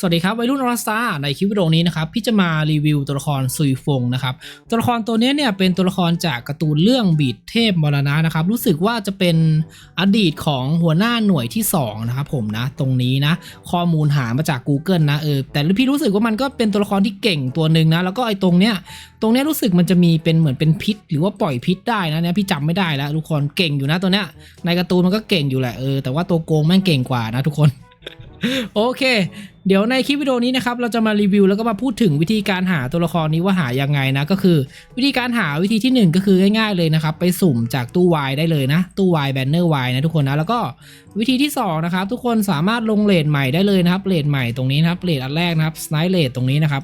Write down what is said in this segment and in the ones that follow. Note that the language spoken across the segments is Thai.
สวัสดีครับวัยรุ่นออสตาในคลิปวิดีโอนี้นะครับพี่จะมารีวิวตัวละครซุยฟงนะครับตัวละครตัวนี้เนี่ยเป็นตัวละครจากการ์ตูนเรื่องบีดเทพมรณะนะครับรู้สึกว่าจะเป็นอดีตของหัวหน้าหน่วยที่2นะครับผมนะตรงนี้นะข้อมูลหามาจาก Google นะเออแต่พี่รู้สึกว่ามันก็เป็นตัวละครที่เก่งตัวหนึ่งนะแล้วก็ไอ้ตรงเนี้ยตรงเนี้ยรู้สึกมันจะมีเป็นเหมือนเป็นพิษ หรือว่าปล่อยพิษได้นะเนี่ยพี่จำไม่ได้แล้วทุกคนเก่งอยู่นะตัวเนี้ยในการ์ตูนมันก็เก่งอยู่แหละเออแต่ว่าตัวโกงแม่งเก่งกว่านะทุกคน โอเค เดี๋ยวในคลิปวิดีโอนี้นะครับ เราจะมารีวิวแล้วก็มาพูดถึงวิธีการหาตัวละครนี้ว่าหายังไงนะ ก็คือ วิธีการหาวิธีที่หนึ่งก็คือง่ายๆเลยนะครับ ไปสุ่มจากตู้วายได้เลยนะ ตู้วายแบนเนอร์วายนะทุกคนนะ แล้วก็วิธีที่สองนะครับ ทุกคนสามารถลงเลทใหม่ได้เลยนะครับเลทใหม่ตรงนี้นะครับเลทอันแรกนะครับสไนเลทตรงนี้นะครับ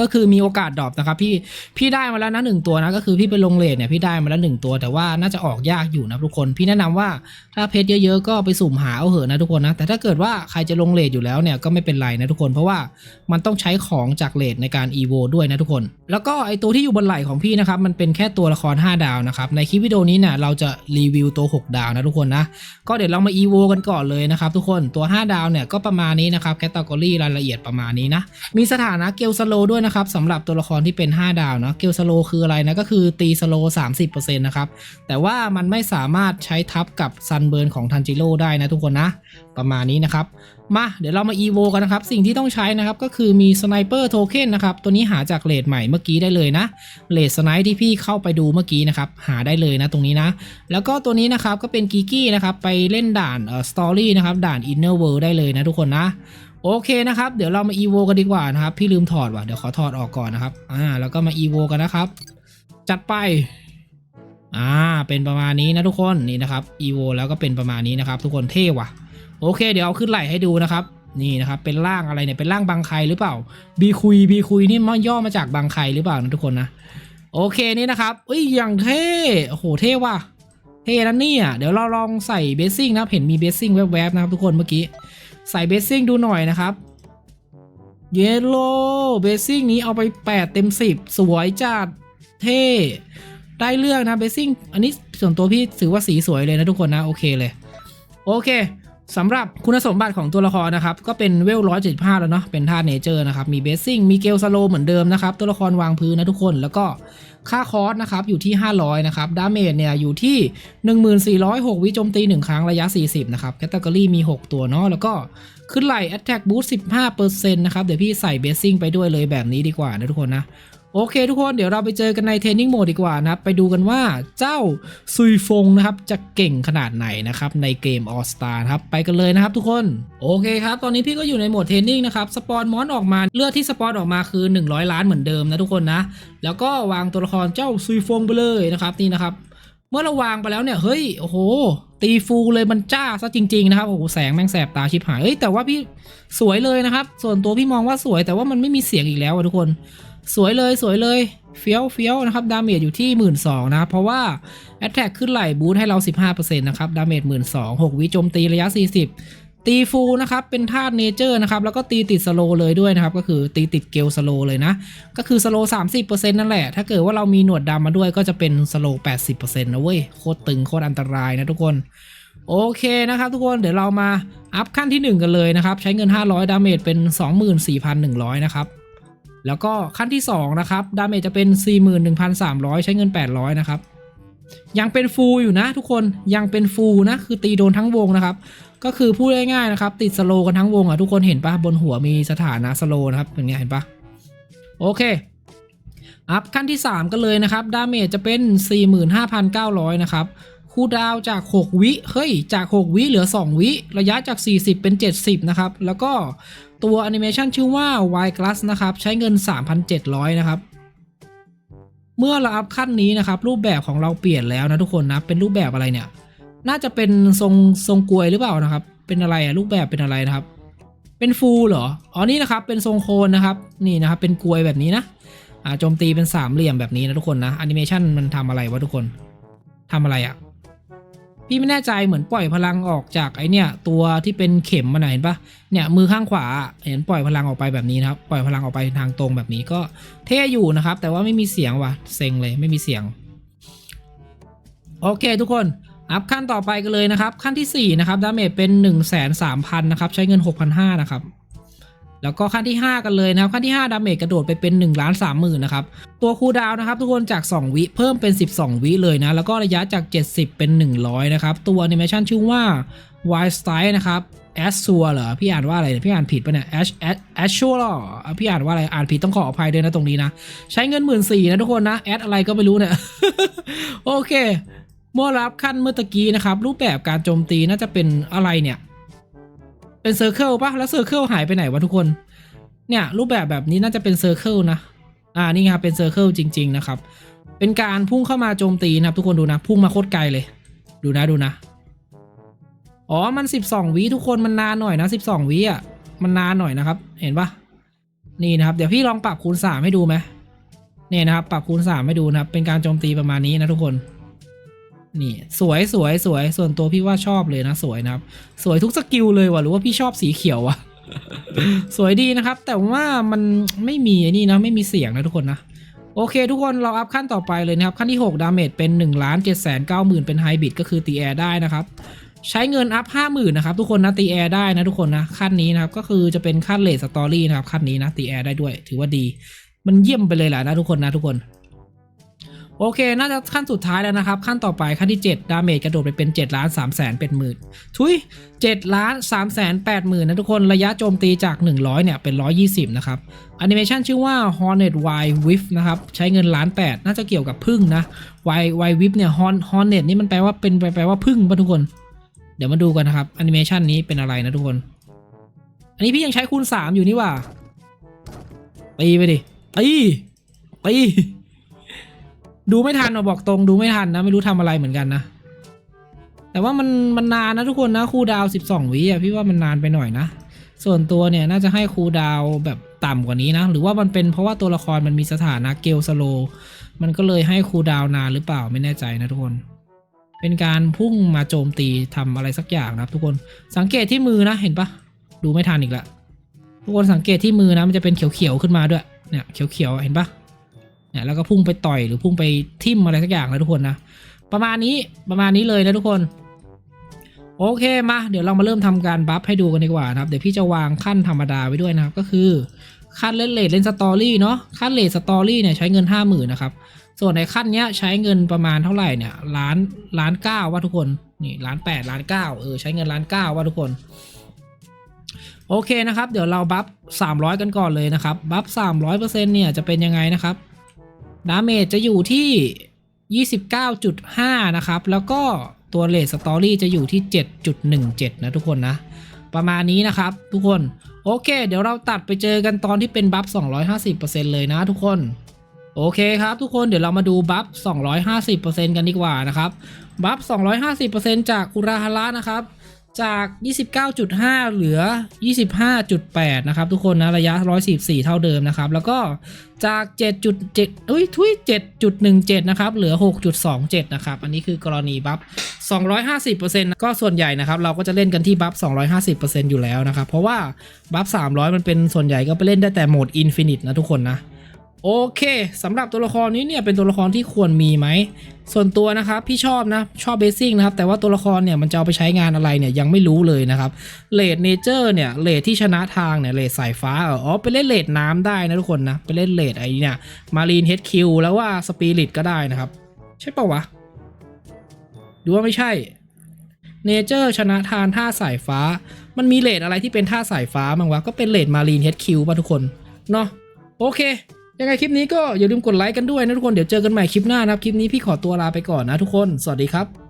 ก็คือมีโอกาสดรอปนะครับพี่พี่ได้มาแล้วนะหนึ่งตัวนะก็คือพี่ไปลงเลทเนี่ยพี่ได้มาแล้วหนึ่งตัว แต่ว่าน่าจะออกยากอยู่นะทุกคน พี่แนะนำว่าถ้าเพชรเยอะๆก็ไปสุ่มหาเอาเหอะนะทุกคนนะแต่ถ้าเกิดว่าใครจะลงเลทอยู่แล้วเนี่ยก็ไม่เป็นไรนะทุกคนเพราะว่ามันต้องใช้ของจากเลทในการ EVO ด้วยนะทุกคน แล้วก็ไอตัวที่อยู่บนไหล่ของพี่นะครับมันเป็นแค่ตัวละคร 5 ดาวนะครับในคลิปวิดีโอนี้เนี่ยเราจะรีวิวตัว 6 ดาวนะทุกคนนะก็เดี๋ยวเรามา EVO กันก่อนเลยนะครับทุกคนตัว 5 ดาวเนี่ยก็ประมาณนี้นะครับแคตตากรีรายละเอียดประมาณนี้นะมีสถานะเกลสโลด้วยนะครับสำหรับตัวละครที่เป็น 5 ดาวเนาะเกลสโลคืออะไรนะก็คือตีสโล30%นะครับแต่ว่ามันไม่สามารถใช้ทับกับซันเบิร์นของทันจิโร่ได้นะทุกคนนะ ประมาณนี้นะครับ มาเดี๋ยวเรามา EVO กันนะครับ สิ่งที่ต้องใช้นะครับก็คือมีสไนเปอร์โทเค็นนะครับตัวนี้หาจากเลทใหม่เมื่อกี้ได้เลยนะเลทสไนที่พี่เข้าไปดูเมื่อกี้นะครับหาได้เลยนะตรงนี้นะ แล้วก็ตัวนี้นะครับก็เป็นกิกกี้นะครับไปเล่นด่านเอ่อสตอรี่นะครับด่าน Inner World ได้เลยนะทุกคนนะ โอเคนะครับ เดี๋ยวเรามา EVO กันดีกว่านะครับ พี่ลืมถอดว่ะ เดี๋ยวขอถอดออกก่อนนะครับ อ่า แล้วก็มา EVO กันนะครับ จัดไป อ่า เป็นประมาณนี้นะทุกคน นี่นะครับ evo แล้วก็เป็นประมาณนี้นะครับ ทุกคนเท่ว่ะ โอเค เดี๋ยวเอาขึ้นไหลให้ดูนะครับ นี่นะครับ เป็นร่างอะไรเนี่ย เป็นร่างบางไครหรือเปล่า บีคุย บีคุยนี่มันย่อมาจากบางไครหรือเปล่านะทุกคนนะ โอเคนี่นะครับเอ้ย อย่างเท่ โอ้โห เท่ว่ะ เท่นะเนี่ย เดี๋ยวเราลองใส่เบสซิ่งนะครับ เห็นมีเบสซิ่งแวบๆนะครับทุกคนเมื่อกี้ ใส่เบสซิ่งดูหน่อยนะครับ เยลโล่เบสซิ่งนี้เอาไป 8 เต็ม 10 สวยจัดเท่ ได้เลือกนะเบสซิ่งอันนี้ส่วนตัวพี่ถือว่าสีสวยเลยนะทุกคนนะ โอเคเลย โอเค สำหรับคุณสมบัติของตัวละครนะครับ ก็เป็นเวลร้อยเจ็ดห้าแล้วเนาะเป็นท่าเนเจอร์นะครับ มีเบสซิ่งมีเกลสโลเหมือนเดิมนะครับ ตัวละครวางพื้นนะทุกคนแล้วก็ค่าคอร์สนะครับอยู่ที่ 500 นะครับดาเมจเนี่ยอยู่ที่ 1406 วิโจมตี 1 ครั้งระยะ 40 นะครับแคตตากรีมี 6 ตัวเนาะแล้วก็ขึ้นไหล Attack Boost 15%นะครับ เดี๋ยวพี่ใส่เบสซิ่งไปด้วยเลยแบบนี้ดีกว่านะทุกคนนะ โอเคทุกคนเดี๋ยวเราไปเจอกันในเทรนนิ่งโหมดดีกว่านะครับ ไปดูกันว่าเจ้าซุยฟงนะครับ จะเก่งขนาดไหนนะครับ ในเกม All Star ครับ ไปกันเลยนะครับทุกคน โอเคครับ ตอนนี้พี่ก็อยู่ในโหมดเทรนนิ่งนะครับ สปอนมอนออกมาเลือดที่สปอนออกมาคือ 100 ล้านเหมือนเดิมนะทุกคนนะ แล้วก็วางตัวละครเจ้าซุยฟงไปเลยนะครับนี่นะครับเมื่อเราวางไปแล้วเนี่ยเฮ้ยโอ้โห ตีฟูเลยมันจ้าซะจริงๆนะครับโอ้โหแสงแม่งแสบตาชิบหายเอ้ยแต่ว่าพี่สวยเลยนะครับ ส่วนตัวพี่มองว่าสวยแต่ว่ามันไม่มีเสียงอีกแล้วอะทุกคน สวยเลยสวยเลยเฟี้ยวเฟี้ยวนะครับดาเมจอยู่ที่ 1 2ื่นนะครับเพราะว่า a t t a c k ขึ้นไหลบูทให้เรา 15%นะครับดาเมจ 1 2 0 0 0 6วิโจมตีระยะ 40 ตีฟูลนะครับ เป็นธาตุเนเจอร์นะครับ แล้วก็ตีติดสโลเลยด้วยนะครับ ก็คือตีติดเกลสโลเลยนะ ก็คือสโล30%นั่นแหละ ถ้าเกิดว่าเรามีหนวดดำมาด้วยก็จะเป็นสโล80%นะเว้ยโคตรตึงโคตรอันตรายนะทุกคนโอเคนะครับทุกคนเดี๋ยวเรามาอัพขั้นที่ 1 กันเลยนะครับ ใช้เงิน 500 ดาเมจเป็น 24,100 นะครับ แล้วก็ขั้นที่ 2 นะครับ ดาเมจจะเป็น 41,300 ใช้เงิน 800 นะครับ ยังเป็นฟูลอยู่นะทุกคนยังเป็นฟูลนะ คือตีโดนทั้งวงนะครับ ก็คือพูดง่ายๆนะครับ ติดสโลกันทั้งวงอะทุกคนเห็นปะบนหัวมีสถานะสโลนะครับเป็นไงเห็นปะโอเคอัพขั้นที่ 3 กันเลยนะครับ ดาเมจจะเป็น 45,900 นะครับคูดาวจาก 6 วิ เฮ้ย จาก 6 วิ เหลือ 2 วิ ระยะจาก 40 เป็น 70 นะครับ แล้วก็ ตัวแอนิเมชันชื่อว่า Y Glass นะครับ ใช้เงิน 3,700 นะครับ เมื่อเราอัพขั้นนี้นะครับ รูปแบบของเราเปลี่ยนแล้วนะทุกคนนะ เป็นรูปแบบอะไรเนี่ย น่าจะเป็นทรงทรงกลวยหรือเปล่านะครับ เป็นอะไรอะรูปแบบเป็นอะไรนะครับ เป็นฟูลเหรอ อ๋อ นี่นะครับ เป็นทรงโคนนะครับ นี่นะครับ เป็นกลวยแบบนี้นะอ่าโจมตีเป็นสามเหลี่ยมแบบนี้นะทุกคนนะแอนิเมชันมันทำอะไรวะทุกคนทำอะไรอะ่ะ พี่ไม่แน่ใจเหมือนปล่อยพลังออกจากไอเนี่ยตัวที่เป็นเข็มมันนเห็นปะเนี่ยมือข้างขวาเห็นปล่อยพลังออกไปแบบนี้นะครับปล่อยพลังออกไปทางตรงแบบนี้ก็เท่อยู่นะครับ แต่ว่าไม่มีเสียงว่ะเซ็งเลยไม่มีเสียง โอเคทุกคนอัพขั้นต่อไปกันเลยนะครับ ขั้นที่4นะครับดาเมจเป็น 1 3 0 0 0นะครับใช้เงิน 6,500นะครับ แล้วก็ขั้นที่ 5 กันเลยนะครับขั้นที่5ดาเมจกระโดดไปเป็น1ล้าน3 0,000นนะครับตัวคูดาวนะครับทุกคนจาก 2 วิเพิ่มเป็น 12 วิเลยนะแล้วก็ระยะจาก 70 เป็น 100 นะครับ ตัวแอนิเมชันชื่อว่า Wild Style นะครับ a s s u r เหรอพี่อ่านว่าอะไรพี่อ่านผิดปะเนี่ย Ash Ash Ashur เหรอพี่อ่านว่าอะไรอ่านผิดต้องขออภัยด้วยนะตรงนี้นะ ใช้เงินหมื่นสี่นะทุกคนนะแอดอะไรก็ไม่รู้เนี่ยโอเคเมื่อรับขั้นเมื่อตะกี้นะครับ รูปแบบการโจมตีน่าจะเป็นอะไรเนี่ย เป็นเซอร์เคิลปะแล้วเซอร์เคิลหายไปไหนวะทุกคน เนี่ย รูปแบบแบบนี้น่าจะเป็นเซอร์เคิลนะ อ่านี่ครับเป็นเซอร์เคิลจริง ๆ นะครับ เป็นการพุ่งเข้ามาโจมตีนะครับ ทุกคนดูนะ พุ่งมาโคตรไกลเลย ดูนะดูนะ อ๋อมัน 12 วิทุกคนมันนานหน่อยนะ 12 วิอะมันนานหน่อยนะครับ เห็นปะนี่นะครับ เดี๋ยวพี่ลองปรับคูณ3ให้ดูไหมเนี่ยนะครับ ปรับคูณ3ให้ดูนะครับ เป็นการโจมตีประมาณนี้นะทุกคน นี่สวยสวยสวยส่วนตัวพี่ว่าชอบเลยนะสวยนะครับ สวยทุกสกิลเลยว่ะหรือว่าพี่ชอบสีเขียววะสวยดีนะครับ แต่ว่ามันไม่มีนี่นะไม่มีเสียงนะทุกคนนะโอเค ทุกคนเราอัพขั้นต่อไปเลยนะครับ ขั้นที่ 6 ดาเมจเป็น1นึ่งล้านเจ็ดแสนเก้าหมื่นเป็นไฮบริดก็คือตีแอร์ได้นะครับ ใช้เงินอัพห้าหมื่นนะครับ ทุกคนนะตีแอร์ได้นะทุกคนนะขั้นนี้นะครับก็คือจะเป็นขั้นเลทสตอรี่นะครับขั้นนี้นะตีแอร์ได้ด้วย ถือว่าดี มันเยี่ยมไปเลยแหละนะทุกคนนะทุกคน โอเค น่าจะขั้นสุดท้ายแล้วนะครับ ขั้นต่อไปขั้นที่ 7 ดาเมจกระโดดไปเป็น7ล้าน3แสนเป็นหมื่นทุย7ล้าน3แสน8หมื่นนะทุกคนระยะโจมตีจาก 100 เนี่ย เป็น 120 นะครับแอนิเมชันชื่อว่า Hornet Y Whiff นะครับ ใช้เงินล้าน8น่าจะเกี่ยวกับพึ่งนะ Y Y Whiff เนี่ย Horn Hornet นี่มันแปลว่าเป็นแปลว่าพึ่งป่ะทุกคน เดี๋ยวมาดูกันนะครับแอนิเมชันนี้เป็นอะไรนะทุกคน อันนี้พี่ยังใช้คูณ 3 อยู่นี่ว่าตีไปดิตีตี ดูไม่ทันอะบอกตรงดูไม่ทันนะ ไม่รู้ทำอะไรเหมือนกันนะ แต่ว่ามันมันนานนะทุกคนนะคูดาวน์12วิอะพี่ว่ามันนานไปหน่อยนะ ส่วนตัวเนี่ยน่าจะให้คูดาวแบบต่ำกว่านี้นะ หรือว่ามันเป็นเพราะว่าตัวละครมันมีสถานะเกลสโล มันก็เลยให้คูดาวนานหรือเปล่าไม่แน่ใจนะทุกคน เป็นการพุ่งมาโจมตีทำอะไรสักอย่างนะครับ ทุกคนสังเกตที่มือนะเห็นปะดูไม่ทันอีกละทุกคนสังเกตที่มือนะมันจะเป็นเขียวๆขึ้นมาด้วยเนี่ยเขียวๆเห็นปะ เนี่ยแล้วก็พุ่งไปต่อยหรือพุ่งไปทิ่มอะไรสักอย่างนะทุกคนนะประมาณนี้ประมาณนี้เลยนะทุกคน โอเคมาเดี๋ยวเรามาเริ่มทำการบัฟให้ดูกันดีกว่านะครับเดี๋ยวพี่จะวางขั้นธรรมดาไว้ด้วยนะครับก็คือขั้นเล่นเลดเล่นสตอรี่เนาะขั้นเลดสตอรี่เนี่ยใช้เงิน 5 0,000นะครับส่วนในขั้นเนี้ยใช้เงินประมาณเท่าไหร่เนี่ยล้านล้านเก้าว่าทุกคนนี่ล้านแปดล้านเก้าเออใช้เงินล้านเก้าว่าทุกคนโอเคนะครับ เดี๋ยวเราบัฟ300 กันก่อนเลยนะครับ บัฟ300%เนี่ยจะเป็นยังไงนะครับ ดาเมจจะอยู่ที่ 29.5 นะครับ แล้วก็ตัวเลทสตอรี่จะอยู่ที่ 7.17 นะทุกคนนะ ประมาณนี้นะครับทุกคน โอเค เดี๋ยวเราตัดไปเจอกันตอนที่เป็นบัฟ 250%เลยนะทุกคน โอเคครับทุกคนเดี๋ยวเรามาดูบัฟ 250%กันดีกว่านะครับ บัฟ 250%จากคุราฮาระนะครับ จาก 29.5 เหลือ 25.8 นะครับ ทุกคนนะ ระยะ 144 เท่าเดิมนะครับ แล้วก็จาก 7.7เอ้ยทุย7.17 นะครับ เหลือ 6.27 นะครับ อันนี้คือกรณีบัฟ 250%ก็ส่วนใหญ่นะครับ เราก็จะเล่นกันที่บัฟ 250%อยู่แล้วนะครับ เพราะว่าบัฟ 300 มันเป็นส่วนใหญ่ก็ไปเล่นได้แต่โหมดอินฟินิตนะทุกคนนะ โอเคสำหรับตัวละครนี้เนี่ยเป็นตัวละครที่ควรมีไหม ส่วนตัวนะครับพี่ชอบนะชอบเบสซิ่งนะครับแต่ว่าตัวละครเนี่ยมันจะเอาไปใช้งานอะไรเนี่ยยังไม่รู้เลยนะครับเลดเนเจอร์เนี่ยเลดที่ชนะทางเนี่ยเลดสายฟ้าอ๋อไปเล่นเลดน้ำได้นะทุกคนนะไปเล่นเลดไอ้เนี่ยมารีนเฮดคิวแล้วว่าสปิริตก็ได้นะครับใช่ปะวะดูว่าไม่ใช่เนเจอร์ชนะทานท่าสายฟ้า มันมีเลดอะไรที่เป็นท่าสายฟ้าบ้งวะก็เป็นเลดมารีนเฮดคิวป่ะทุกคนเนาะโอเค ยังไงคลิปนี้ก็อย่าลืมกดไลค์กันด้วยนะทุกคนเดี๋ยวเจอกันใหม่คลิปหน้านะครับคลิปนี้พี่ขอตัวลาไปก่อนนะทุกคนสวัสดีครับ